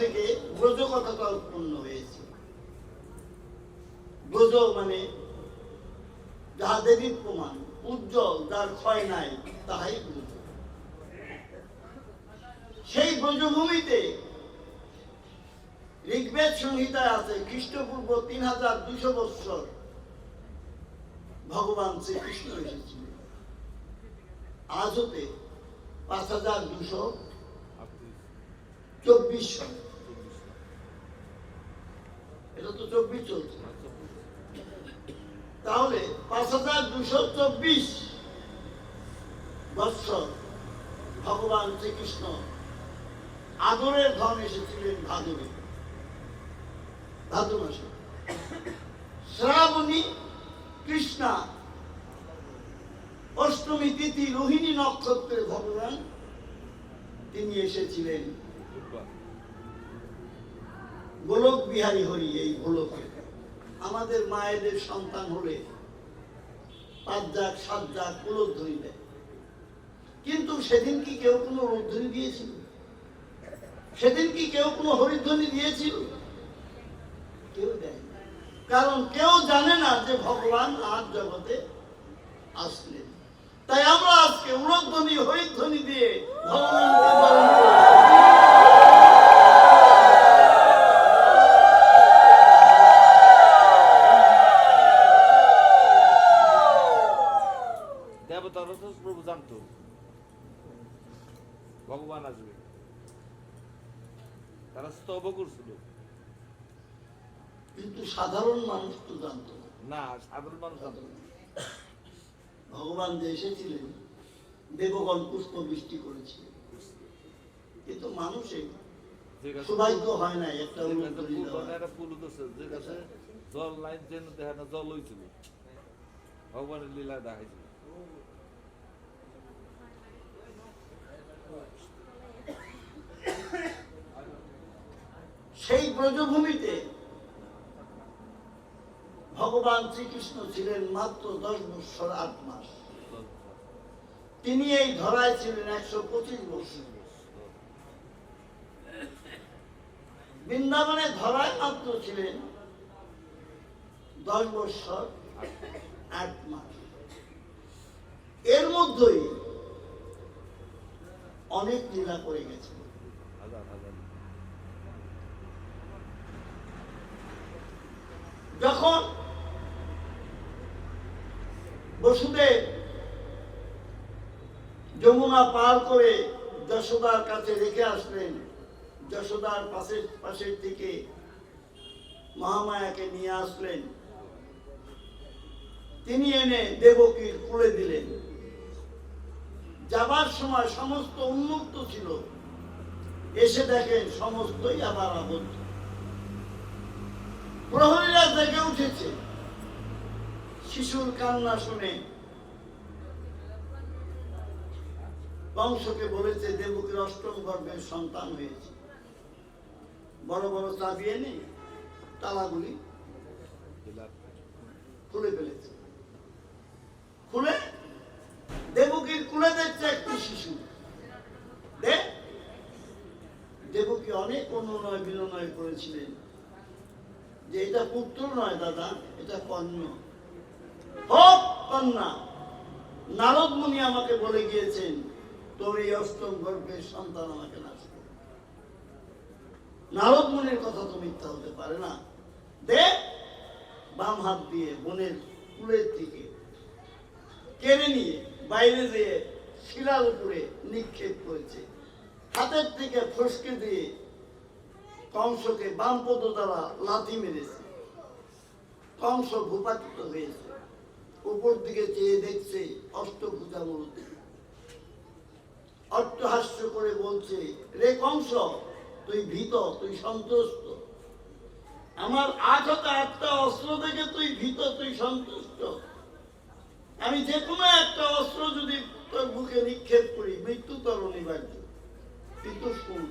থেকে ব্রজ কথাটা উৎপন্ন হয়েছে। ব্রজ মানে যাহা দেবীর প্রমাণ, উজ্জ্বল যার ক্ষয় নাই, তাহাই ব্রজ সেই ব্রজভূমিতে ঋগ্বেদ সংহিতায় আছে, খ্রিস্টপূর্ব তিন হাজার দুশো বৎসর ভগবান শ্রীকৃষ্ণ এসেছিলেন। আজ হতে পাঁচ হাজার দুশো চব্বিশ সন এটা তো চব্বিশ চলছে। তাহলে পাঁচ হাজার দুশো চব্বিশ বৎসর ভগবান শ্রীকৃষ্ণ আদরের ধন এসেছিলেন মাসে। শ্রাবণী কৃষ্ণা, অষ্টমী তিথি রোহিণী নক্ষত্রের ভগবান, তিনি এসেছিলেন গোলক বিহারী হরি এই গোলকে। আমাদের মায়েদের সন্তান হলে পাঁচ যাক সাত যাক কুলোধ্বনি দেয় কিন্তু সেদিন কি কেউ কোনো রোধ্বনি দিয়েছিল? সেদিন কি কেউ কোনো হরিধ্বনি দিয়েছিল? কেউ দেয় কারণ কেউ জানে না যে ভগবান আর জগতে আসলেন। তাই আমরা আজকে উড়ধ্বনি হরিধ্বনি দিয়ে ভগবানকে ভগবান আসবে। তারা স্তব করছিল। কিন্তু সাধারণ মানুষ তো জানতো না। সাধারণ মানুষ জানতো ভগবান যে এসেছিলেন দেবগণ পুষ্প বৃষ্টি করেছিলেন কিন্তু মানুষে সৌভাগ্য হয় না একটা যে কাছে উড়ধ্বনি পুল দেওয়ার। বানায় একটা পুল উঠেছে, যে জল লাইন যেন দেখে না জল হয়েছিল ভগবানের লীলা দেখাইছিল। সেই ব্রজভূমিতে ভগবান শ্রীকৃষ্ণ ছিলেন মাত্র দশ বৎসর আট মাস। তিনি এই ধরায় ছিলেন একশো পঁচিশ বছর বৃন্দাবনে ধরায় মাত্র ছিলেন দশ বৎসর আট মাস। এর মধ্যেই অনেক লীলা করে গেছে হাজার হাজার যখন বসুদেব যমুনা পার করে যশোদার কাছে রেখে আসলেন, যশোদার পাশের পাশের থেকে মহামায়াকে নিয়ে আসলেন। তিনি এনে দেবকীর কুলে দিলেন। যাবার সময় সমস্ত উন্মুক্ত ছিল। এসে দেখেন সমস্তই আবার আবদ্ধ। প্রহরীরা জেগে উঠেছে। শিশুর কান্না শুনে বংশকে বলেছে, দেবকীর অষ্টম গর্ভের সন্তান হয়েছে। বড় বড় চাবি এনে তালাগুলি খুলে ফেলেছে। খুলে? দেবকীর কুলে দেখছে একটি শিশু। দেবকী অনেক অনুনয় বিনয় করেছিলেন। যে এটা পুত্র নয় দাদা, এটা কন্যা। হোক কন্যা, নারদ মুনি আমাকে বলে গিয়েছেন, তোর এই অষ্টম গর্ভের সন্তান আমাকে নাশ নারদ মুনির কথা তো মিথ্যা হতে পারে না। দেখ, বাম হাত দিয়ে বোনের কুলের থেকে কেড়ে নিয়ে বাইরে দিয়ে শিলার উপরে নিক্ষেপ করেছে। হাতের থেকে ফসকে দিয়ে কংসকে বাম পদ দ্বারা লাথি মেরেছে। কংস ভূপাতিত হয়েছে। উপর দিকে চেয়ে দেখছে অষ্টভুজা মূর্তি অট্টহাস্য করে বলছে, রে কংস, তুই ভীত, তুই সন্তুষ্ট। আমার আঘাত একটা অস্ত্র দেখে তুই ভীত, তুই সন্তুষ্ট। আমি যে কোনো একটা অস্ত্র যদি তোর বুকে নিক্ষেপ করি মৃত্যু তোর অনিবার্য কিন্তু শুন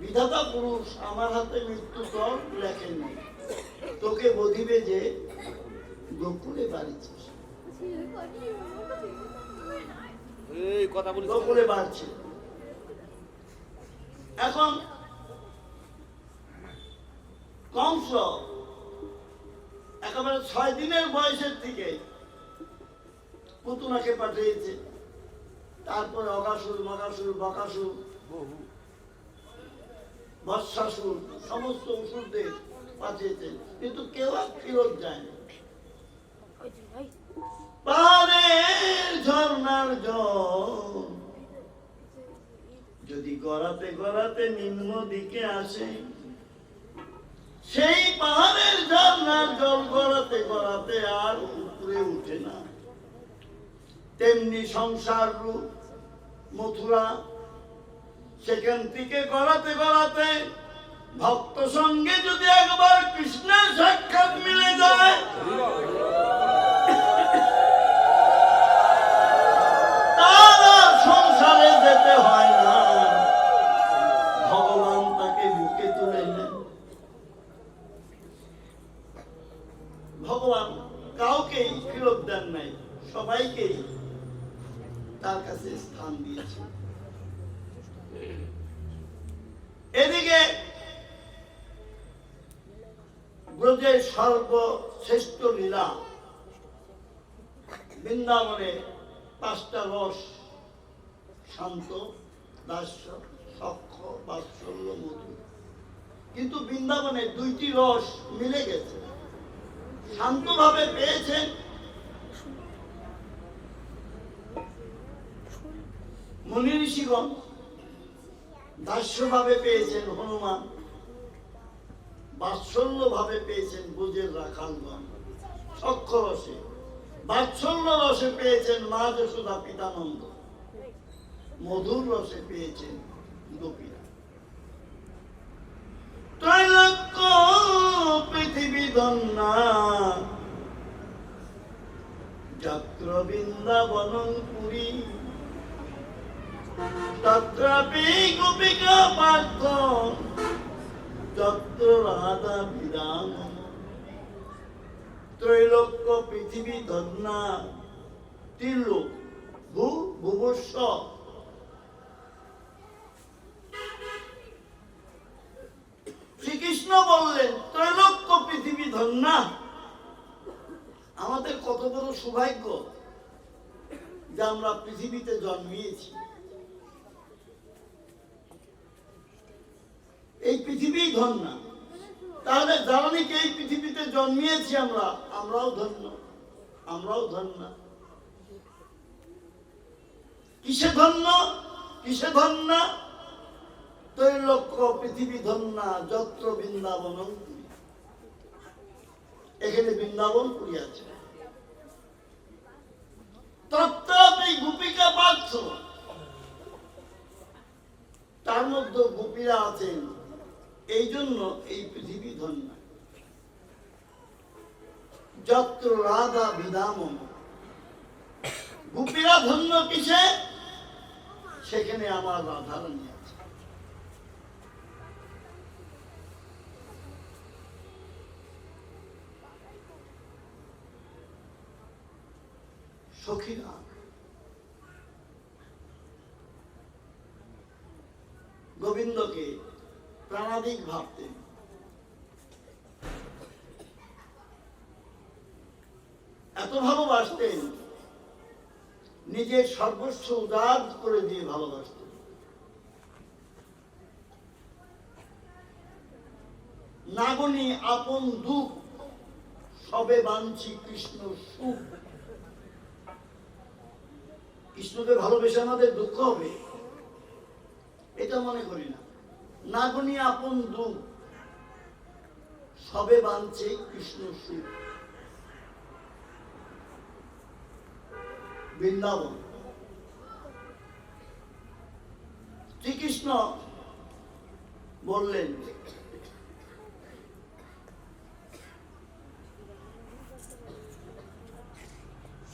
বিধাতা পুরুষ আমার হাতে মৃত্যু তোর লেখেননি। তোকে বধিবে যে গোকুলে বাড়িছিস গোকুলে বাড়ছে। এখন কংস একেবারে ছয় দিনের বয়সের থেকে পুতুনাকে পাঠিয়েছে। তারপরে অগাসুর মগাসুর বকাসুর। বহু। সমস্ত অসুরদের কিন্তু কেউ আর যায়নি। যদি গড়াতে গড়াতে নিম্ন দিকে আসে, সেই পাহাড়ের ঝর্ণার জল গড়াতে গড়াতে আর উপরে উঠে না। তেমনি সংসার রূপ, মথুরা সেখান থেকে গড়াতে গড়াতে ভক্ত সঙ্গে যদি একবার কৃষ্ণের সাক্ষাৎ মিলে যায়। তার সংসারে যেতে হয় না। ভগবান তাকে বুকে ফেরত দেন নাই, সবাইকেই সর্বশ্রেষ্ঠ লীলা। বৃন্দাবনে পাঁচটা রস শান্ত, দাস্য, সক্ষ, বাৎসল্য, মধু। কিন্তু বৃন্দাবনে দুইটি রস মিলে গেছে। শান্তভাবে পেয়েছেন মুনি ঋষিগণ দাস্যভাবে পেয়েছেন হনুমান। বাৎসল্য ভাবে পেয়েছেন বুঝের রাখালগণ সক্ষ রসে বাৎসল্য রসে পেয়েছেন মা যশোদা পিতানন্দ। মধুর রসে পেয়েছেন গোপীরা। ত্রৈলোক্য পৃথিবী ধন্যা। যত্র পুরী। তত্রাপি গোপিকা পার্থ। পৃথিবী ধন্যা শ্রীকৃষ্ণ বললেন, ত্রৈলোক্য পৃথিবী ধন্যা। আমাদের কত বড় সৌভাগ্য যে আমরা পৃথিবীতে জন্মিয়েছি। পৃথিবী ধন্য। তাহলে যারা নাকি এই পৃথিবীতে জন্মিয়েছি আমরা? আমরাও ধন্য। আমরাও ধন্য। কিসে ধন্য? কিসে ধন্য? ত্রৈলক্ষ পৃথিবী ধন্য, যত্র বৃন্দাবন এখানে বৃন্দাবন পুরী আছে। তত্ত্বাপি গোপিকা পার্থ। তার মধ্যে গোপীরা আছেন। এই জন্য এই পৃথিবী ধন্য। যত্র রাধা বিধামন গোপীরা ধন্য কিসে? সেখানে আমার রাধারানী আছে সখীরা। গোবিন্দকে প্রাণাধিক ভাবতেন এত ভালোবাসতেন, নিজের সর্বস্ব উদার করে দিয়ে ভালোবাসতেন। নাগনি, আপন দুঃখ, সবে বাঞ্ছি কৃষ্ণ সুখ। কৃষ্ণকে ভালোবেসে আমাদের দুঃখ হবে, এটা মনে করি না। নাগনি আপন দুঃখ। সবে বাঞ্ছে কৃষ্ণ সুখ। বৃন্দাবন। শ্রীকৃষ্ণ বললেন,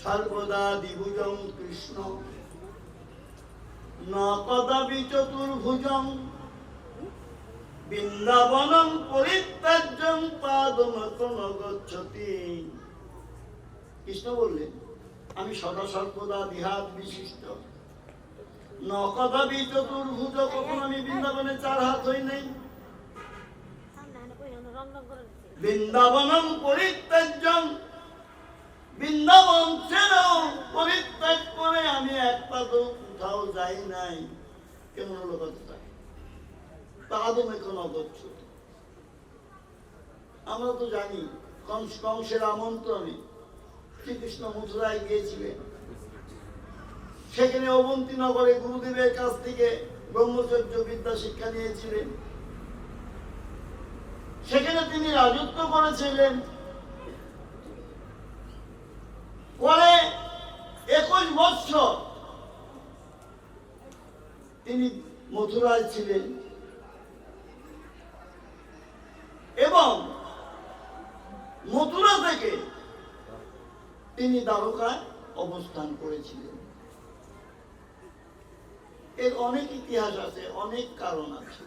সর্বদা দ্বিভুজং কৃষ্ণ। ন কদাপি চতুর্ভুজং বৃন্দাবনং পরিত্যাজ্যং পাদমকন গচ্ছতি কৃষ্ণ বললেন, আমি সদা সর্বদা বিহাত বিশিষ্ট চতুর্ভুজ, কখন আমি বৃন্দাবনে চার হাত হই নাই। বৃন্দাবনম পরিত্যাজ্যম, বৃন্দাবন ছেড়েও পরিত্যাগ করে আমি এক পা কোথাও যাই নাই। কেমন হলো কথাটা? তা আদম এখন অগচ্ছ। আমরা তো জানি, কংস কংসের আমন্ত্রণে শ্রীকৃষ্ণ মথুরায় গিয়েছিলেন। সেখানে অবন্তী নগরে গুরুদেবের কাছ থেকে ব্রহ্মচর্য বিদ্যা শিক্ষা নিয়েছিলেন। সেখানে তিনি রাজত্ব করেছিলেন। পরে একুশ বৎসর তিনি মথুরায় ছিলেন। এবং মথুরা থেকে তিনি দ্বারকায় অবস্থান করেছিলেন। এর অনেক ইতিহাস আছে, অনেক কারণ আছে।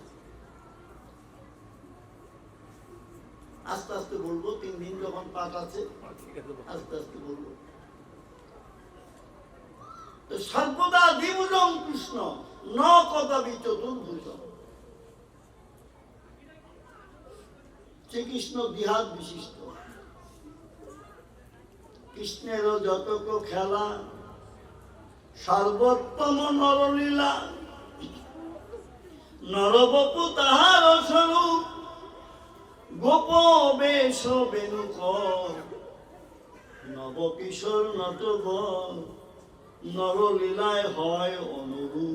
আস্তে আস্তে বলব, তিন দিন যখন পাঠ আছে, আস্তে আস্তে বলব। সর্বদা দ্বিভুজং কৃষ্ণ, ন কদাপি চতুর্ভুজ। শ্রীকৃষ্ণ দ্বিহাত বিশিষ্ট। কৃষ্ণেরও যতক খেলা, সর্বোত্তম নরলীলা, নরবপু তাহার স্বরূপ, গোপ বেশ বেণুকর নবকিশোর নটবর নরলীলায় হয় অনুরূপ।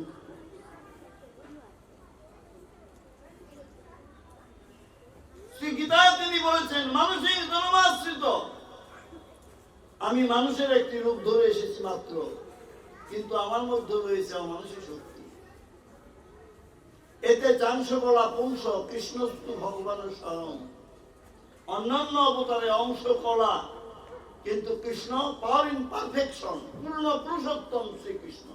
তিনি বলেছেন মানুষের জন্মাশ্রিত। আমি মানুষের একটি রূপ ধরে এসেছি মাত্র, কিন্তু আমার মধ্যে রয়েছে অমানুষের শক্তি। এতে চাংশ কলা পুংস কৃষ্ণস্তু ভগবানের স্মরণ। অন্যান্য অবতারে অংশ কলা কিন্তু কৃষ্ণ পাওয়ার ইন পারফেকশন পূর্ণ পুরুষোত্তম শ্রীকৃষ্ণ।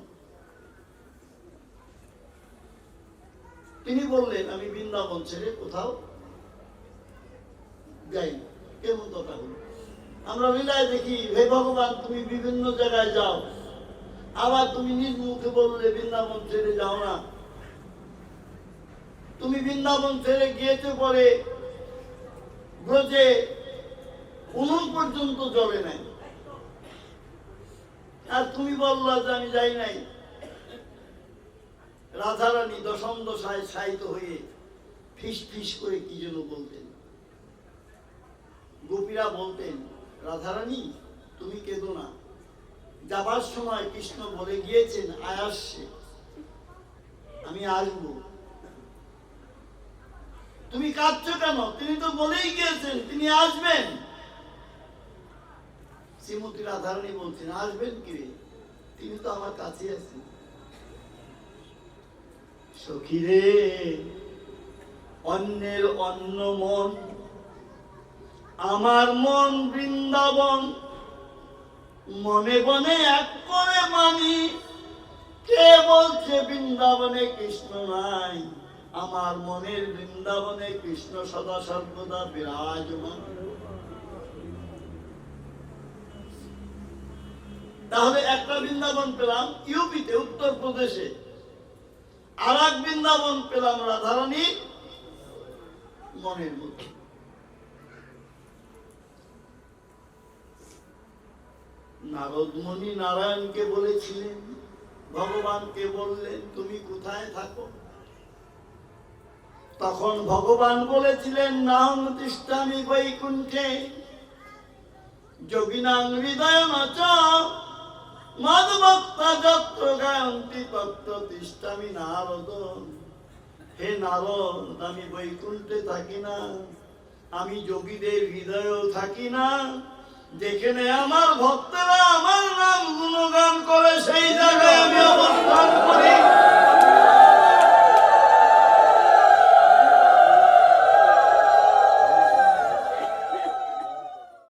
তিনি বললেন, আমি বৃন্দাবন ছেড়ে কোথাও যাই। কেমন কথা হলো আমরা লীলায় দেখি, হে ভগবান, তুমি বিভিন্ন জায়গায় যাও। আবার তুমি নিজ মুখে বললে, বৃন্দাবন ছেড়ে যাও না। তুমি বৃন্দাবন ছেড়ে গিয়েছে পরে ব্রজে উনুন পর্যন্ত জ্বলে নাই। আর তুমি বললা যে আমি যাই নাই। রাধারানী দশম দশায় শায়িত হয়ে ফিস ফিস করে কি যেন বলতেন। গোপীরা বলতেন, রাধারানী, তুমি কেঁদো না। যাবার সময় কৃষ্ণ বলে গিয়েছেন, আয়াসে আমি আসব। তুমি কাঁদছো কেন? তিনি তো বলেই গিয়েছেন, তিনি আসবেন। শ্রীমতী রাধারানী বলছেন, আসবেন কি? তিনি তো আমার কাছে আছেন। সখী রে অন্যের অন্য মন আমার মন বৃন্দাবন, মনে বনে এক করে মানি, কে বলছে বৃন্দাবনে কৃষ্ণ নাই? আমার মনের বৃন্দাবনে কৃষ্ণ সদা সর্বদা বিরাজমান। তাহলে একটা বৃন্দাবন পেলাম ইউপিতে, উত্তর প্রদেশে। আর এক বৃন্দাবন পেলাম রাধারানী মনের মধ্যে। নারদমণি নারায়ণকে বলেছিলেন, ভগবানকে বললেন, তুমি কোথায় থাকো? তখন ভগবান বলেছিলেন নাম তিষ্ঠামি বৈকুণ্ঠে, যোগিনাং হৃদয় নচ মদভক্তা যত্র গায়ন্তি তত্র তিষ্ঠামি নারদ। হে নারদ, আমি বৈকুণ্ঠে থাকি না, আমি যোগীদের হৃদয়েও থাকি না যেখানে আমার ভক্তরা আমার নাম গুণগান করে সেই জায়গায় আমি অবস্থান করি।